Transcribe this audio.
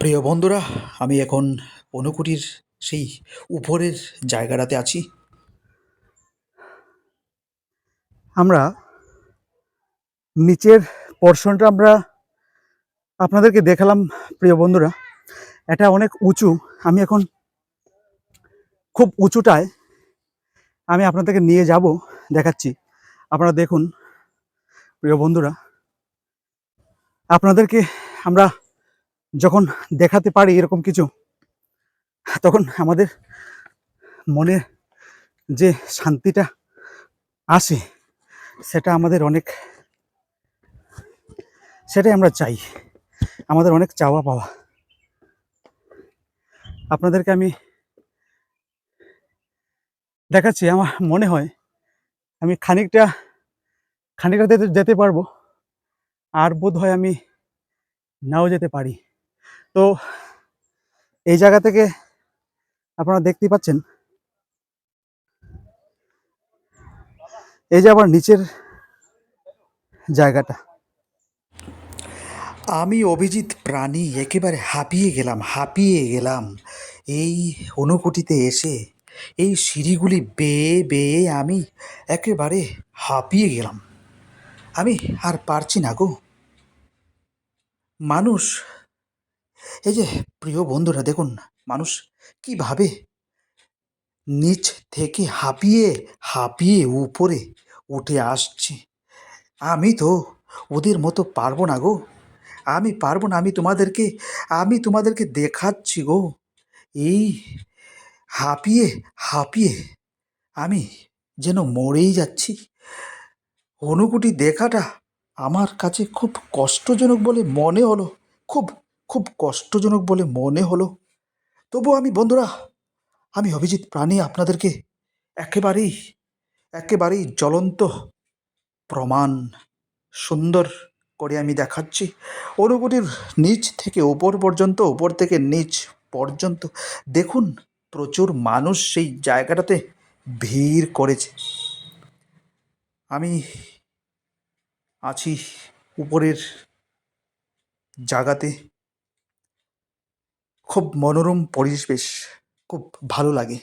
প্রিয় বন্ধুরা, আমি এখন অনুকুটির সেই উপরের জায়গাটাতে আছি। আমরা নিচের পোর্শনটা আমরা আপনাদেরকে দেখালাম, প্রিয় বন্ধুরা। এটা অনেক উঁচু। আমি এখন খুব উঁচুটায় আমি আপনাদেরকে নিয়ে যাব, দেখাচ্ছি। আপনারা দেখুন, প্রিয় বন্ধুরা। আপনাদেরকে আমরা যখন দেখাতে পারি এরকম কিছু, তখন আমাদের মনে যে শান্তিটা আসে, সেটা আমাদের অনেক, সেটাই আমরা চাই। আমাদের অনেক চাওয়া পাওয়া। আপনাদেরকে আমি দেখাচ্ছি, আমার মনে হয় আমি খানিকটা খানিকটা যেতে পারব, আর বোধ হয় আমি নাও যেতে পারি। তো এই জায়গা থেকে আপনারা দেখতেই পাচ্ছেন। এই যে আবার নিচের জায়গাটা। আমি অভিজিৎ প্রাণী একেবারে হাঁপিয়ে গেলাম হাঁপিয়ে গেলাম। এই অনুকুটিতে এসে, এই সিঁড়িগুলি বেয়ে বেয়ে আমি একেবারে হাঁপিয়ে গেলাম। আমি আর পারছি না গো। মানুষ এই যে প্রিয় বন্ধুরা, দেখুন মানুষ কীভাবে নিচ থেকে হাঁপিয়ে হাঁপিয়ে উপরে উঠে আসছে। আমি তো ওদের মতো পারব না গো। আমি পারব না, আমি তোমাদেরকে আমি তোমাদেরকে দেখাচ্ছি গো। এই হাঁপিয়ে হাঁপিয়ে আমি যেন মরেই যাচ্ছি। অনুকুটি দেখাটা আমার কাছে খুব কষ্টজনক বলে মনে হলো, খুব খুব কষ্টজনক বলে মনে হলো। তবু আমি, বন্ধুরা, আমি অভিজিৎ প্রাণী আপনাদেরকে একেবারেই একেবারেই জ্বলন্ত প্রমাণ সুন্দর করে আমি দেখাচ্ছি। অনুকুটির নিচ থেকে উপর পর্যন্ত উপর থেকে নিচ পর্যন্ত দেখুন, প্রচুর মানুষ সেই জায়গাটাতে ভিড় করেছে। আমি আছি উপরের জায়গাতে। খুব মনোরম পরিবেশ খুব ভালো লাগে।